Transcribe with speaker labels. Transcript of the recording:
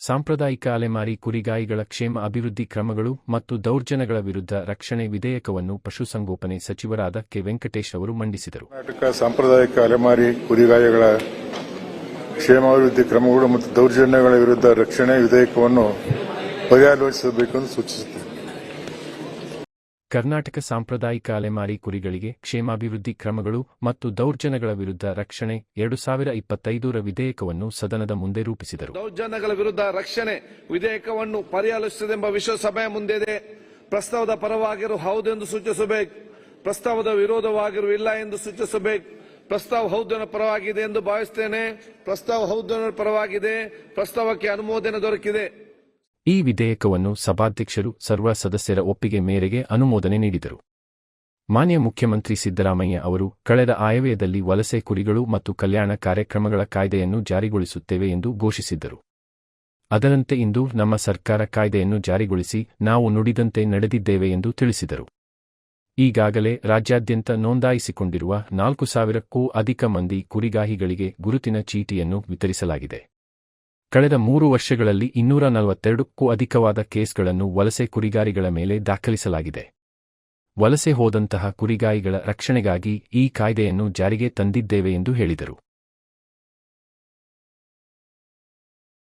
Speaker 1: ಸಾಂಪ್ರದಾಯಿಕ ಅಲೆಮಾರಿ ಕುರಿಗಾಯಿಗಳ ಕ್ಷೇಮ ಅಭಿವೃದ್ಧಿ ಕ್ರಮಗಳು ಮತ್ತು ದೌರ್ಜನ್ಯಗಳ ವಿರುದ್ಧ ರಕ್ಷಣೆ ವಿಧೇಯಕವನ್ನು ಪಶುಸಂಗೋಪನೆ ಸಚಿವರಾದ ಕೆ. ವೆಂಕಟೇಶ್ ಅವರು ಮಂಡಿಸಿದರು.
Speaker 2: ಕರ್ನಾಟಕ ಸಾಂಪ್ರದಾಯಿಕ ಅಲೆಮಾರಿ ಕುರಿಗಾಯಿಗಳ ಕ್ಷೇಮಾಭಿವೃದ್ಧಿ ಕ್ರಮಗಳು ಮತ್ತು ದೌರ್ಜನ್ಯಗಳ ವಿರುದ್ಧ ರಕ್ಷಣೆ ವಿಧೇಯಕವನ್ನು ಪರ್ಯಾಲೋಚಿಸಬೇಕೆಂದು ಸೂಚಿಸುತ್ತದೆ.
Speaker 1: ಕರ್ನಾಟಕ ಸಾಂಪ್ರದಾಯಿಕ ಅಲೆಮಾರಿ ಕುರಿಗಳಿಗೆ ಕ್ಷೇಮಾಭಿವೃದ್ಧಿ ಕ್ರಮಗಳು ಮತ್ತು ದೌರ್ಜನ್ಯಗಳ ವಿರುದ್ಧ ರಕ್ಷಣೆ ಎರಡು ಸಾವಿರ ಇಪ್ಪತ್ತೈದರ ವಿಧೇಯಕವನ್ನು ಸದನದ ಮುಂದೆ ರೂಪಿಸಿದರು.
Speaker 3: ದೌರ್ಜನ್ಯಗಳ ವಿರುದ್ಧ ರಕ್ಷಣೆ ವಿಧೇಯಕವನ್ನು ಪರ್ಯಾಲೋಚಿಸದೆಂಬ ವಿಶ್ವಸಭೆಯ ಮುಂದಿದೆ. ಪ್ರಸ್ತಾವದ ಪರವಾಗಿರು ಹೌದೆಂದು ಸೂಚಿಸಬೇಕು. ಪ್ರಸ್ತಾವದ ವಿರೋಧವಾಗಿರು ಇಲ್ಲ ಎಂದು ಸೂಚಿಸಬೇಕು. ಪ್ರಸ್ತಾವ ಹೌದನ ಪರವಾಗಿದೆ ಎಂದು ಭಾವಿಸುತ್ತೇನೆ ಪ್ರಸ್ತಾವ ಹೌದನ ಪರವಾಗಿದೆ. ಪ್ರಸ್ತಾವಕ್ಕೆ ಅನುಮೋದನೆ ದೊರಕಿದೆ.
Speaker 1: ಈ ವಿಧೇಯಕವನ್ನು ಸಭಾಧ್ಯಕ್ಷರು ಸರ್ವ ಸದಸ್ಯರ ಒಪ್ಪಿಗೆ ಮೇರೆಗೆ ಅನುಮೋದನೆ ನೀಡಿದರು. ಮಾನ್ಯ ಮುಖ್ಯಮಂತ್ರಿ ಸಿದ್ದರಾಮಯ್ಯ ಅವರು, ಕಳೆದ ಆಯವ್ಯದಲ್ಲಿ ವಲಸೆ ಕುರಿಗಳು ಮತ್ತು ಕಲ್ಯಾಣ ಕಾರ್ಯಕ್ರಮಗಳ ಕಾಯ್ದೆಯನ್ನು ಜಾರಿಗೊಳಿಸುತ್ತೇವೆ ಎಂದು ಘೋಷಿಸಿದ್ದರು. ಅದರಂತೆ ಇಂದು ನಮ್ಮ ಸರ್ಕಾರ ಕಾಯ್ದೆಯನ್ನು ಜಾರಿಗೊಳಿಸಿ ನಾವು ನುಡಿದಂತೆ ನಡೆದಿದ್ದೇವೆ ಎಂದು ತಿಳಿಸಿದರು. ಈಗಾಗಲೇ ರಾಜ್ಯಾದ್ಯಂತ ನೋಂದಾಯಿಸಿಕೊಂಡಿರುವ ನಾಲ್ಕು ಸಾವಿರಕ್ಕೂ ಅಧಿಕ ಮಂದಿ ಕುರಿಗಾಹಿಗಳಿಗೆ ಗುರುತಿನ ಚೀಟಿಯನ್ನು ವಿತರಿಸಲಾಗಿದೆ. ಕಳೆದ ಮೂರು ವರ್ಷಗಳಲ್ಲಿ ಇನ್ನೂರ ನಲವತ್ತೆರಡಕ್ಕೂ ಅಧಿಕವಾದ ಕೇಸ್ಗಳನ್ನು ವಲಸೆ ಕುರಿಗಾರಿಗಳ ಮೇಲೆ ದಾಖಲಿಸಲಾಗಿದೆ. ವಲಸೆ ಹೋದಂತಹ ಕುರಿಗಾಯಿಗಳ ರಕ್ಷಣೆಗಾಗಿ ಈ ಕಾಯ್ದೆಯನ್ನು ಜಾರಿಗೆ ತಂದಿದ್ದೇವೆ ಎಂದು ಹೇಳಿದರು.